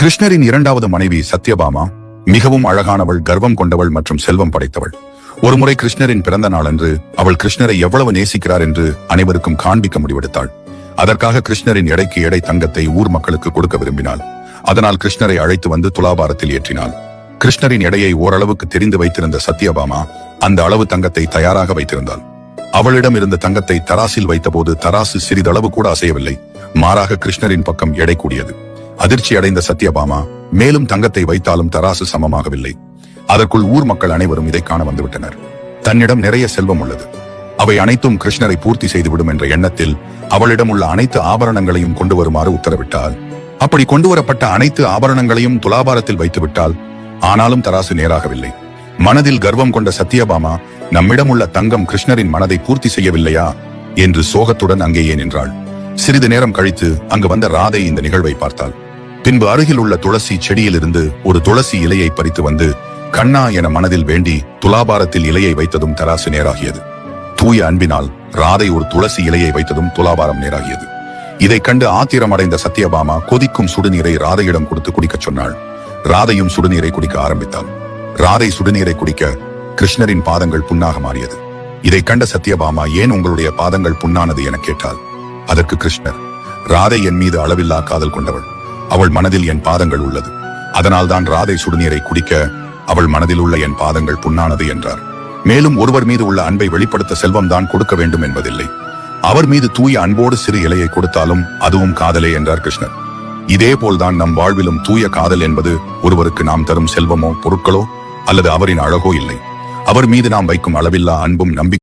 கிருஷ்ணரின் இரண்டாவது மனைவி சத்யபாமா மிகவும் அழகானவள் கர்வம் கொண்டவள் மற்றும் செல்வம் படைத்தவள். ஒருமுறை கிருஷ்ணரின் பிறந்த நாளன்று அவள் கிருஷ்ணரை எவ்வளவு நேசிக்கிறார் என்று அனைவருக்கும் காண்பிக்க முடிவெடுத்தாள். அதற்காக கிருஷ்ணரின் எடைக்கு எடை தங்கத்தை ஊர் மக்களுக்கு கொடுக்க விரும்பினாள். அதனால் கிருஷ்ணரை அழைத்து வந்து துலாபாரத்தில் ஏற்றினாள். கிருஷ்ணரின் எடையை ஓரளவுக்கு தெரிந்து வைத்திருந்த சத்யபாமா அந்த அளவு தங்கத்தை தயாராக வைத்திருந்தாள். அவளிடம் இருந்த தங்கத்தை தராசில் வைத்தபோது தராசு சிறிதளவு கூட அசையவில்லை. மாறாக கிருஷ்ணரின் பக்கம் எடை கூடியது. அதிர்ச்சி அடைந்த சத்யபாமா மேலும் தங்கத்தை வைத்தாலும் தராசு சமமாகவில்லை. அதற்குள் ஊர் மக்கள் அனைவரும் இதை காண வந்துவிட்டனர். தன்னிடம் நிறைய செல்வம் உள்ளது. அவை அனைத்தும் கிருஷ்ணரை பூர்த்தி செய்துவிடும் என்ற எண்ணத்தில் அவளிடம் உள்ள அனைத்து ஆபரணங்களையும் கொண்டு வருமாறு உத்தரவிட்டாள். அப்படி கொண்டு வரப்பட்ட அனைத்து ஆபரணங்களையும் துலாபாரத்தில் வைத்துவிட்டால் ஆனாலும் தராசு நேராகவில்லை. மனதில் கர்வம் கொண்ட சத்யபாமா நம்மிடம் உள்ள தங்கம் கிருஷ்ணரின் மனதை பூர்த்தி செய்யவில்லையா? என்று சோகத்துடன் அங்கேயே நின்றாள். சிறிது நேரம் கழித்து அங்கு வந்த ராதை இந்த நிகழ்வை பார்த்தாள். பின்பு அருகில் உள்ள துளசி செடியிலிருந்து ஒரு துளசி இலையை பறித்து வந்து கண்ணா என மனதில் வேண்டி துலாபாரத்தில் இலையை வைத்ததும் தராசு நேராகியது. தூய அன்பினால் ராதை ஒரு துளசி இலையை வைத்ததும் துலாபாரம் நேராகியது. இதைக் கண்டு ஆத்திரம் அடைந்த சத்யபாமா கொதிக்கும் சுடுநீரை ராதையிடம் கொடுத்து குடிக்கச் சொன்னாள். ராதையும் சுடுநீரை குடிக்க ஆரம்பித்தாள். ராதை சுடுநீரை குடிக்க கிருஷ்ணரின் பாதங்கள் புண்ணாக மாறியது. இதைக் கண்ட சத்யபாமா ஏன் உங்களுடைய பாதங்கள் புண்ணானது என கேட்டாள். அதற்கு கிருஷ்ணர் ராதை என் மீது அளவில்லா காதல் கொண்டவள். அவள் மனதில் என் பாதங்கள் உள்ளது. அதனால்தான் ராதை சுடுநீரை குடிக்க அவள் மனதில் உள்ள என் பாதங்கள் புண்ணானது என்றார். மேலும் ஒருவர் மீது உள்ள அன்பை வெளிப்படுத்த செல்வம் தான் கொடுக்க வேண்டும் என்பதில்லை. அவர் மீது தூய அன்போடு சிறு இலையை கொடுத்தாலும் அதுவும் காதலே என்றார் கிருஷ்ணர். இதே போல்தான் நம் வாழ்விலும் தூய காதல் என்பது ஒருவருக்கு நாம் தரும் செல்வமோ பொருட்களோ அல்லது அவரின் அழகோ இல்லை. அவர் மீது நாம் வைக்கும் அளவில்லா அன்பும் நம்பிக்கை